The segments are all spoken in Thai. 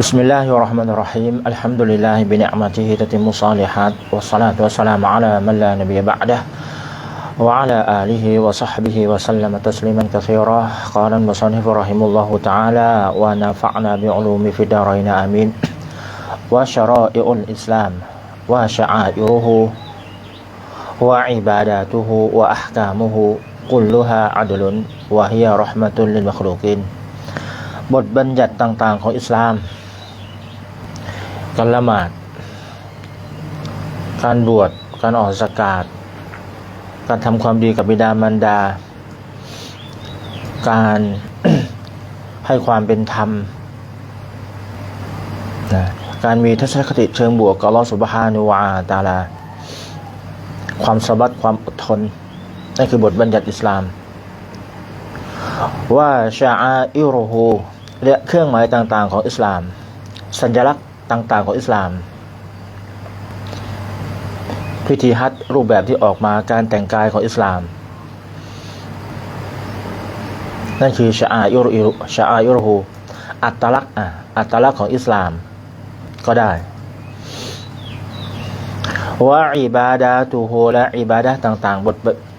بسم الله الرحمن الرحيم الحمد لله بنعمته تتم الصالحات والصلاة والسلام على من لا نبي بعده وعلى آله وصحبه وسلم تسليما كثيرا قال المصنف رحمه الله تعالى ونفعنا بعلوم في الدارين آمين وشرائع الإسلام وشعائره وعباداته وأحكامه كلها عدل وهي رحمة للمخلوقين บทบัญญัติต่าง ๆ ของอิสลาม การละหมาด การบวช การออกสกาดการทำความดีกับบิดามารดา การให้ความเป็นธรรมนะการมีทัศนคติเชิงบวกกับอัลอสุบฮานุวาตาลา ความสบัดความอดทน นั่นคือบทบัญญัติอิสลาม ว่าชาอาอิรูฮูและเครื่องหมายต่างๆของอิสลาม สัญลักษณ์ ต่างๆของอิสลาม พิธีฮัจรูปแบบที่ออกมาการแต่งกายของอิสลาม นั่นคือชาอาอิรูชาอาอิรูฮูอัตลักษณ์อัตลักษณ์ของอิสลามก็ได้ว่าอิบาดาตูโฮและอิบาดาต่าง ๆ บท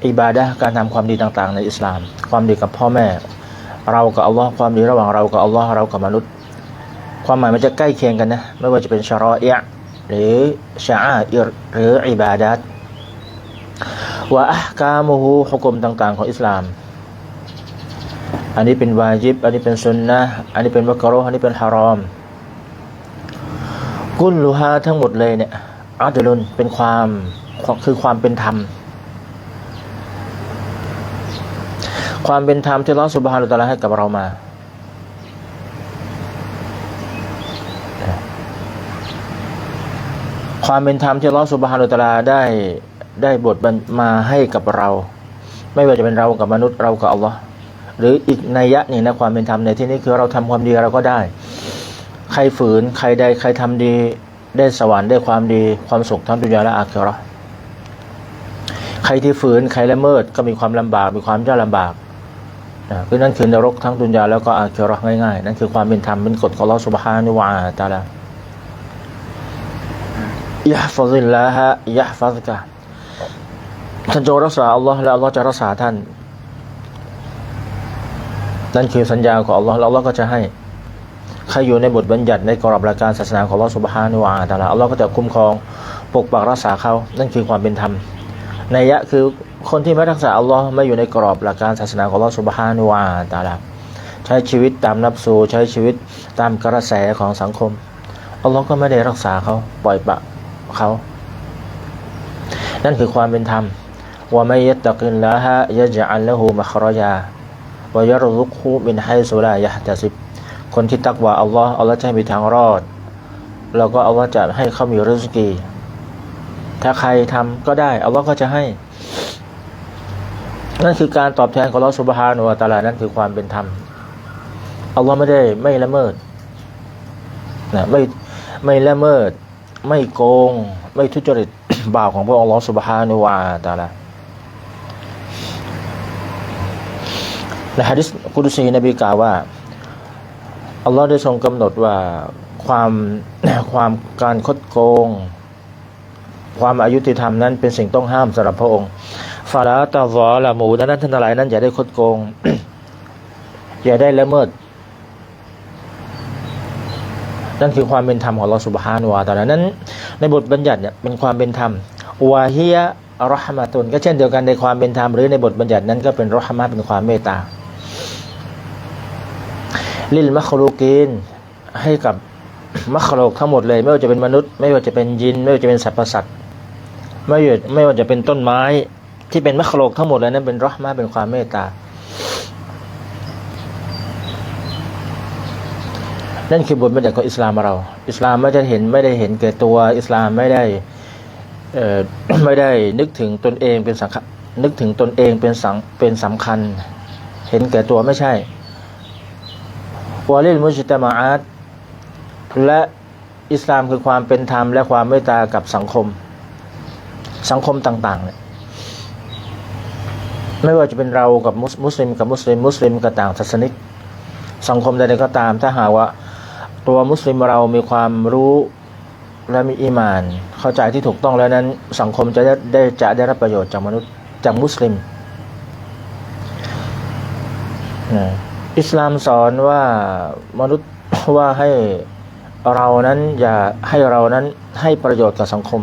อิบาดาการทำความดีต่าง ๆ ในอิสลาม ความดีกับพ่อแม่ เรากับอัลลอฮ์ความดีระหว่างเรากับอัลลอฮ์เรากับมนุษย์ ความหมายมันจะใกล้เคียงกันนะ ไม่ว่าจะเป็นชารอเอะหรือชาอาอิรหรืออิบาดัตว่าอักามูฮูฮุกมต่างๆ ของอิสลาม อันนี้เป็นวาจิบ อันนี้เป็นสุนนะอันนี้เป็นมักรุอันนี้เป็นฮารอม กุลลูฮาทั้งหมดเลยเนี่ยอัลลุนเป็นความคือความเป็นธรรม ความเป็นธรรมที่ลอสุบฮานุตะลาให้กับเรามา ความเป็นธรรมที่ลอสุบฮานุตลาได้ได้บทมาให้กับเรา ไม่ว่าจะเป็นเรากับมนุษย์เรากับอัลลอฮ์หรืออีกนัยยะนี่นะความเป็นธรรมในที่นี้คือเราทำความดีเราก็ได้ ใครฝืนใครใดใครทำดีได้สวรรค์ได้ความดีความสุขทั้งดุนยาและอาคิเราะห์ใครที่ฝืนใครละเมิดก็มีความลำบากมีความยากลำบากนะคือนั่นคือนรกทั้งดุนยาแล้วก็อาคิเราะห์ง่ายๆนั่นคือความเป็นธรรมเป็นกฎของลอสุบฮานุวาตาลา ยะฟัซิลลาฮะยะฟัซกะท่านจงรักษาอัลลอฮ์และอัลลอฮ์จะรักษาท่าน นั่นคือสัญญาของอัลลอฮ์แล้วอัลลอฮ์ก็จะให้ ใครอยู่ในบทบัญญัติในกรอบหลักการศาสนาของลอสุบฮานุวาตาลาอัลลอฮ์ก็จะคุ้มครองปกปักรักษาเขา นั่นคือความเป็นธรรมในยะคือคนที่ไม่รักษาอัลลอฮ์ไม่อยู่ในกรอบหลักการศาสนาของลอสุบฮานุวาตาลาใช้ชีวิตตามนับสูใช้ชีวิตตามกระแสของสังคมอัลลอฮ์ก็ไม่ได้รักษาเขาปล่อยปะ เขา นั่นคือความเป็นธรรมว่าไม่ยตตะกินละฮะยะจัลละหูมัครยาวายรลุกฮูมินไฮสุลายะตะซิบคนที่ตักว่าอัลลอฮ์อัลลอฮ์จะให้มีทางรอดเราก็อัลลอฮ์จะให้เขามีริสกี ถ้าใครทำก็ได้อัลลอฮ์ก็จะให้ นั่นคือการตอบแทนของอัลลอฮ์สุบฮานุวะตะลานั่นคือความเป็นธรรมอัลลอฮ์ไม่ได้ไม่ละเมิดนะไม่ไม่ละเมิด ไม่โกง ไม่ทุจริตบ่าวของพระองค์อัลลอฮ์สุบฮานุวะตะลาในฮะดิษกุดุซีนบีกล่าวว่า อัลลอฮ์ได้ทรงกำหนดว่าความความการคดโกง ความอายุติธรรมนั้นเป็นสิ่งต้องห้ามสำหรับพระองค์ฟาลาตาซอละหมูดังนั้นท่านหลายนั้นอย่าได้คดโกง อย่าได้ละเมิด นั่นคือความเป็นธรรมของเราสุบฮานุวาตาลานั้น ในบทบัญญัติเนี่ยเป็นความเป็นธรรมวาฮียรหมาตุนก็เช่นเดียวกันในความเป็นธรรมหรือในบทบัญญัตินั้นก็เป็นรหมาเป็นความเมตตา ลิลมัคลูกีนให้กับมัคลูกทั้งหมดเลย ไม่ว่าจะเป็นมนุษย์ ไม่ว่าจะเป็นยิน ไม่ว่าจะเป็นสรรพสัตว์ไม่ว่าไม่ว่าจะเป็นต้นไม้ที่เป็นมัคลูกทั้งหมดเลยนั้นเป็นรหมาเป็นความเมตตา นั่นคือบทบัญญัติของอิสลามเรา อิสลามไม่ได้เห็นไม่ได้เห็นแก่ตัวอิสลามไม่ได้ไม่ได้นึกถึงตนเองเป็นสังนึกถึงตนเองเป็นสังเป็นสำคัญ เห็นแก่ตัวไม่ใช่วาลิลมุจตมาอาตและอิสลามคือความเป็นธรรมและความเมตตากับสังคม สังคมต่างๆเนี่ยไม่ว่าจะเป็นเรากับมุสลิมกับมุสลิมมุสลิมกับต่างศาสนิก สังคมใดๆก็ตามถ้าหากว่า ตัวมุสลิมเรามีความรู้และมีอีมาน เข้าใจที่ถูกต้องแล้วนั้น สังคมจะได้ได้จะได้รับประโยชน์จากมนุษย์จากมุสลิมอิสลามสอนว่ามนุษย์ว่าให้เรานั้นอย่าให้เรานั้นให้ประโยชน์กับสังคม